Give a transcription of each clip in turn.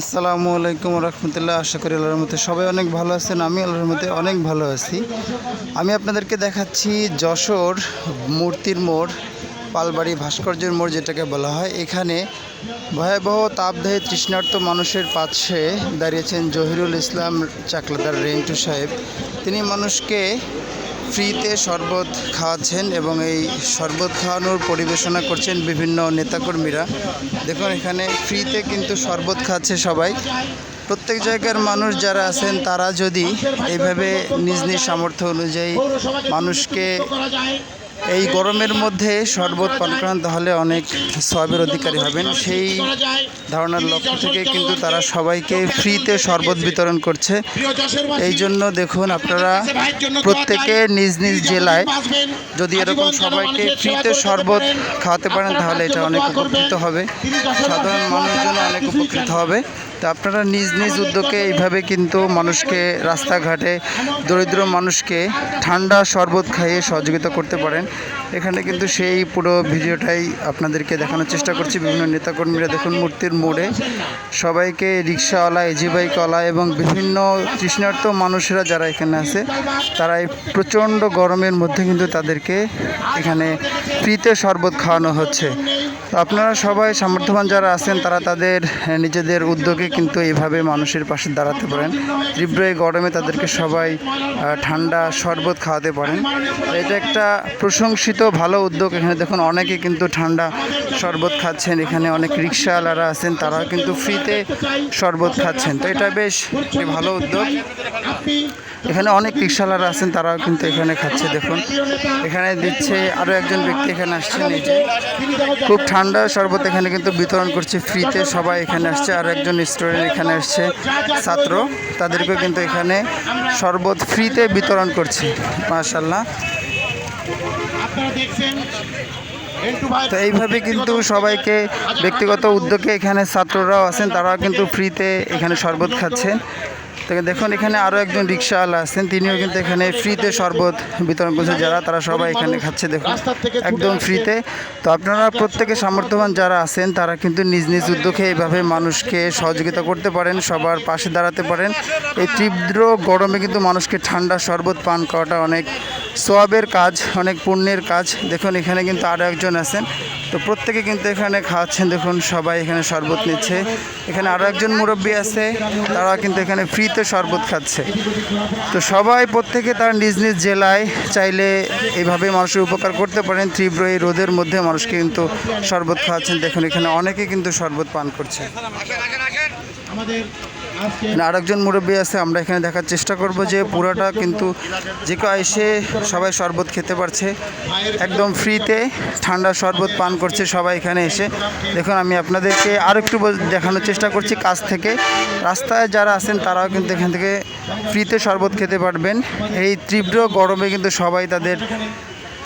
আসসালামু আলাইকুম রহমতুল্লাহ। আশা করি আল্লাহর মধ্যে সবাই অনেক ভালো আছেন, আমি আল্লাহর মধ্যে অনেক ভালো আছি। আমি আপনাদেরকে দেখাচ্ছি যশোর মূর্তির মোড়, পালবাড়ি ভাস্কর্যের মোড় যেটাকে বলা হয়। এখানে ভয়াবহ তাপদাহী তৃষ্ণার্ত মানুষের পাশে দাঁড়িয়েছেন জহিরুল ইসলাম চাকলাদার রেন্টু সাহেব। তিনি মানুষকে ফ্রিতে শরবত খাওয়াচ্ছেন এবং এই শরবত খাওয়ানোর পরিবেশনা করছেন বিভিন্ন নেতাকর্মীরা। দেখুন, এখানে ফ্রিতে কিন্তু শরবত খাচ্ছে সবাই। প্রত্যেক জায়গার মানুষ যারা আছেন, তারা যদি এইভাবে নিজ নিজ সামর্থ্য অনুযায়ী মানুষকে এই গরমের মধ্যে শরবত পান তাহলে অনেক সবের অধিকারী হবেন। সেই ধারণার লক্ষ্য থেকে কিন্তু তারা সবাইকে ফ্রিতে শরবত বিতরণ করছে। এই জন্য দেখুন আপনারা প্রত্যেকে নিজ নিজ জেলায় যদি এরকম সবাইকে ফ্রিতে শরবত খাওয়াতে পারেন, তাহলে এটা অনেক উপকৃত হবে। সাধারণ মানুষজন অনেক উপকৃত হবে। তো আপনারা নিজ নিজ উদ্যোগে এইভাবে কিন্তু মানুষকে রাস্তাঘাটে, দরিদ্র মানুষকে ঠান্ডা শরবত খাইয়ে সহযোগিতা করতে পারেন। এখানে কিন্তু সেই পুরো ভিডিওটাই আপনাদেরকে দেখানোর চেষ্টা করছি। বিভিন্ন নেতাকর্মীরা দেখুন মূর্তির মোড়ে। সবাইকে রিক্সাওয়ালা এজি বাইকওয়ালা এবং বিভিন্ন তৃষ্ণার্ত মানুষেরা যারা এখানে আছে তারা এই প্রচণ্ড গরমের মধ্যে কিন্তু তাদেরকে এখানে ফ্রিতে শরবত খাওয়ানো হচ্ছে। আপনারা সবাই সামর্থ্যবান যারা আছেন, তারা তাদের নিজেদের উদ্যোগে কিন্তু এইভাবে মানুষের পাশে দাঁড়াতে পারেন। তীব্র এই গরমে তাদেরকে সবাই ঠান্ডা শরবত খাওয়াতে পারেন। এটা একটা প্রশংসিত ভালো উদ্যোগ। এখানে দেখুন, অনেকে কিন্তু ঠান্ডা শরবত খাচ্ছেন। এখানে অনেক রিক্সাওয়ালারা আছেন, তারাও কিন্তু ফ্রিতে শরবত খাচ্ছেন। তো এটা বেশ ভালো উদ্যোগ। এখানে অনেক রিক্সাওয়ালারা আছেন, তারাও কিন্তু এখানে খাচ্ছে। দেখুন, এখানে দিচ্ছে আরও একজন ব্যক্তি এখানে আসছেন খুব ঠান্ডা শরবত এখানে কিন্তু বিতরণ করছে ফ্রিতে সবাই এখানে আসছে আর একজন স্টুডেন্ট এখানে আসছে ছাত্র। তাদেরকেও কিন্তু এখানে শরবত ফ্রিতে বিতরণ করছে মাশাল্লাহ তো এইভাবে কিন্তু সবাইকে ব্যক্তিগত উদ্যোগে এখানে ছাত্ররাও আছেন তারাও কিন্তু ফ্রিতে এখানে শরবত খাচ্ছেন। তো দেখুন এখানে আরও একজন রিক্সাওয়ালা আছেন। তিনিও কিন্তু এখানে ফ্রিতে শরবত বিতরণ করছে যারা তারা সবাই এখানে খাচ্ছে। দেখুন একদম ফ্রিতে। তো আপনারা প্রত্যেকে সামর্থ্যবান যারা আছেন তারা কিন্তু নিজ নিজ উদ্যোগে এইভাবে মানুষকে সহযোগিতা করতে পারেন সবার পাশে দাঁড়াতে পারেন। এই তীব্র গরমে কিন্তু মানুষকে ঠান্ডা শরবত পান করাটা অনেক সোয়াবের কাজ, অনেক পুণ্যের কাজ। দেখুন, এখানে কিন্তু আরও একজন আছেন। তো প্রত্যেকে কিন্তু এখানে খাওয়াচ্ছেন দেখুন, সবাই এখানে শরবত নিচ্ছে। এখানে আরও একজন মুরব্বী আছে। তারা কিন্তু এখানে ফ্রিতে শরবত খাচ্ছে। তো সবাই প্রত্যেকে তার নিজ নিজ জেলায় চাইলে এইভাবে মানুষের উপকার করতে পারেন। তীব্র এই রোদের মধ্যে মানুষকে কিন্তু শরবত খাওয়াচ্ছেন। দেখুন, এখানে অনেকে কিন্তু শরবত পান করছে। আমাদের আরেকজন মুরব্বী আছে, আমরা এখানে দেখার চেষ্টা করব যে পুরোটা কিন্তু যে এসে সবাই শরবত খেতে পারছে। একদম ফ্রিতে ঠান্ডা শরবত পান করছে সবাই এখানে এসে। দেখুন, আমি আপনাদেরকে আরও একটু দেখানোর চেষ্টা করছি কাছ থেকে। রাস্তায় যারা আছেন, তারাও কিন্তু এখান থেকে ফ্রিতে শরবত খেতে পারবেন। এই তীব্র গরমে কিন্তু সবাই তাদের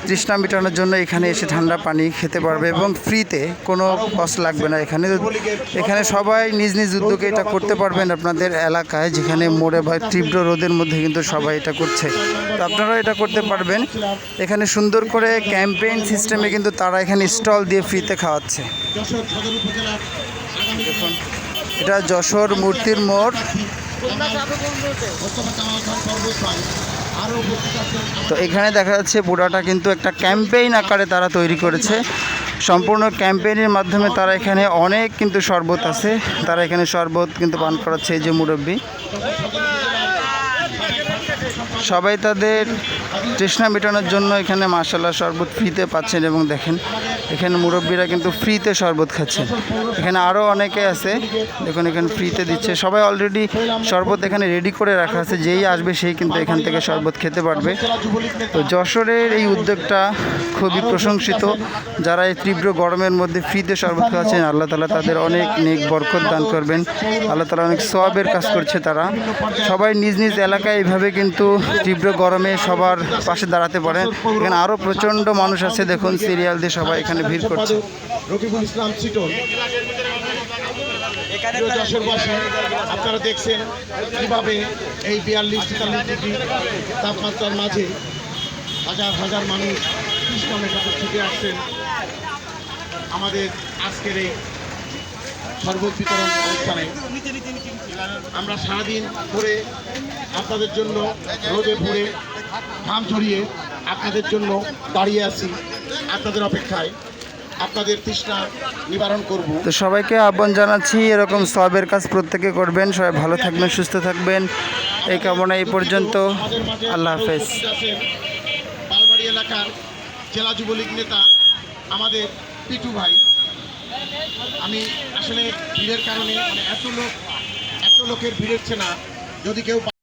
তৃষ্ণা মেটানোর জন্য এখানে এসে ঠান্ডা পানি খেতে পারবে এবং ফ্রিতে কোনো কষ্ট লাগবে না এখানে। এখানে সবাই নিজ নিজ উদ্যোগে এটা করতে পারবেন আপনাদের এলাকায়, যেখানে মোড়ে বা তীব্র রোদের মধ্যে কিন্তু সবাই এটা করছে। তো আপনারাও এটা করতে পারবেন। এখানে সুন্দর করে ক্যাম্পেইন সিস্টেমে কিন্তু তারা এখানে স্টল দিয়ে ফ্রিতে খাওয়াচ্ছে। এটা যশোর মূর্তির মোড়। তো এখানে দেখা যাচ্ছে পুরাটা কিন্তু একটা ক্যাম্পেইন আকারে তারা তৈরি করেছে। সম্পূর্ণ ক্যাম্পেইনের মাধ্যমে তারা এখানে অনেক কিন্তু শরবত আছে। তারা এখানে শরবত কিন্তু পান করাচ্ছে এই যে মুরব্বী। সবাই তাদের তৃষ্ণা মেটানোর জন্য এখানে মাসাল্লাহ শরবত ফ্রিতে পাচ্ছেন এবং দেখেন। এখানে মুরব্বীরা কিন্তু ফ্রিতে শরবত খাচ্ছেন এখানে আরও অনেকে আছে, দেখুন এখানে ফ্রিতে দিচ্ছে। সবাই অলরেডি শরবত এখানে রেডি করে রাখা আছে, যেই আসবে সেই কিন্তু এখান থেকে শরবত খেতে পারবে। তো যশোরের এই উদ্যোগটা খুবই প্রশংসিত। যারা এই তীব্র গরমের মধ্যে ফ্রিতে শরবত খাচ্ছেন, আল্লাহ তালা তাদের অনেক নেক বরকত দান করবেন। আল্লাহ তালা অনেক সবের কাজ করছে তারা। সবাই নিজ নিজ এলাকায় এইভাবে কিন্তু তীব্র গরমে সবার পাশে দাঁড়াতে পারেন। এখানে আরও প্রচণ্ড মানুষ আছে, দেখুন সিরিয়াল দিয়ে সবাই এখানে ভিড় করছে। রকিবুল ইসলাম যশোরবাসী আপনারা দেখছেন কীভাবে এই বিয়াল্লিশ তেতাল্লিশ ডিগ্রি তাপমাত্রার মাঝে হাজার হাজার মানুষ কৃষ্ণ মেটাতে ছুটে আসছেন। আমাদের আজকের এই শরবত বিতরণ অনুষ্ঠানে আমরা সারাদিন ধরে আপনাদের জন্য রোদে ভরে ঘাম ঝরিয়ে আপনাদের জন্য দাঁড়িয়ে আছি। আপনাদের অপেক্ষায় আপনাদের তৃষ্ণা নিবারণ করব। তো সবাইকে আহ্বান জানাচ্ছি এরকম সবের কাজ প্রত্যেকে করবেন। সবাই ভালো থাকবেন সুস্থ থাকবেন। এই কামনা এই পর্যন্ত। আল্লাহ হাফেজ। পালবাড়ি এলাকার জেলা যুবলীগ নেতা আমাদের পিটু ভাই। আমি আসলে ভিড়ের কারণে মানে এত লোক এত লোকের ভিড়ের না। যদি কেউ